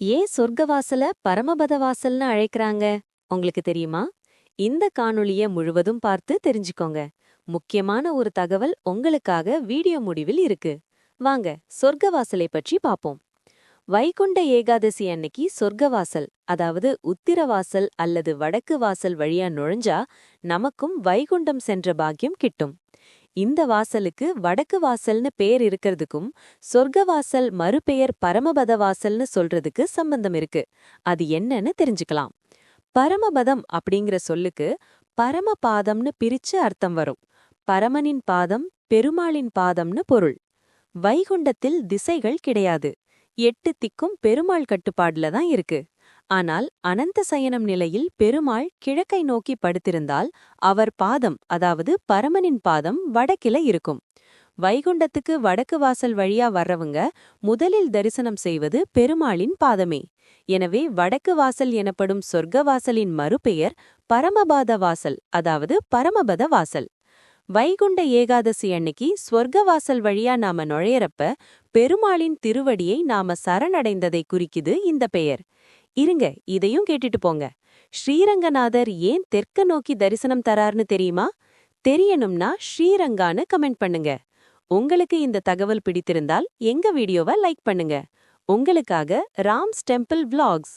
ஏன் சொர்க்கவாசல பரமபத வாசல்னு அழைக்கறாங்க? உங்களுக்கு தெரியுமா? இந்த காணொளிய முழுவதும் பார்த்து தெரிஞ்சுக்கோங்க. முக்கியமான ஒரு தகவல் உங்களுக்காக வீடியோ முடிவில் இருக்கு. வாங்க சொர்க்கவாசலை பற்றி பாப்போம். வைகுண்ட ஏகாதசி அன்னைக்கு சொர்க்கவாசல் அதாவது உத்திரவாசல் அல்லது வடக்கு வாசல் வழியா நுழைஞ்சா நமக்கும் வைகுண்டம் சென்ற பாக்கியம் கிட்டும். இந்த வாசலுக்கு வடக்கு வாசல்னு பேர் இருக்கிறதுக்கும் சொர்க்கவாசல் மறுபெயர் பரமபத வாசல்னு சொல்றதுக்கு சம்பந்தம் இருக்கு. அது என்னன்னு தெரிஞ்சுக்கலாம். பரமபதம் அப்படிங்கிற சொல்லுக்கு பரமபாதம்னு பிரிச்சு அர்த்தம் வரும். பரமனின் பாதம் பெருமாளின் பாதம்னு பொருள். வைகுண்டத்தில் திசைகள் கிடையாது. எட்டு திக்கும் பெருமாள் கட்டுப்பாடுல தான் இருக்கு. ஆனால் அனந்த சயனம் நிலையில் பெருமாள் கிழக்கை நோக்கி படுத்திருந்தால் அவர் பாதம் அதாவது பரமனின் பாதம் வடக்கில இருக்கும். வைகுண்டத்துக்கு வடக்கு வாசல் வழியா வர்றவங்க முதலில் தரிசனம் செய்வது பெருமாளின் பாதமே. எனவே வடக்கு வாசல் எனப்படும் சொர்க்க வாசலின் மறுபெயர் பரமபாத வாசல் அதாவது பரமபத வாசல். வைகுண்ட ஏகாதசி அன்னைக்கு சொர்க்க வாசல் வழியா நாம நுழையறப்ப பெருமாளின் திருவடியை நாம சரணடைந்ததை குறிக்குது இந்த பெயர். இருங்க இதையும் கேட்டுட்டு போங்க. ஸ்ரீரங்கநாதர் ஏன் தெற்க நோக்கி தரிசனம் தரார்னு தெரியுமா? தெரியணும்னா ஸ்ரீரங்கான்னு கமெண்ட் பண்ணுங்க. உங்களுக்கு இந்த தகவல் பிடித்திருந்தால் எங்க வீடியோவை லைக் பண்ணுங்க. உங்களுக்காக ராம்ஸ் டெம்பிள் விளாக்ஸ்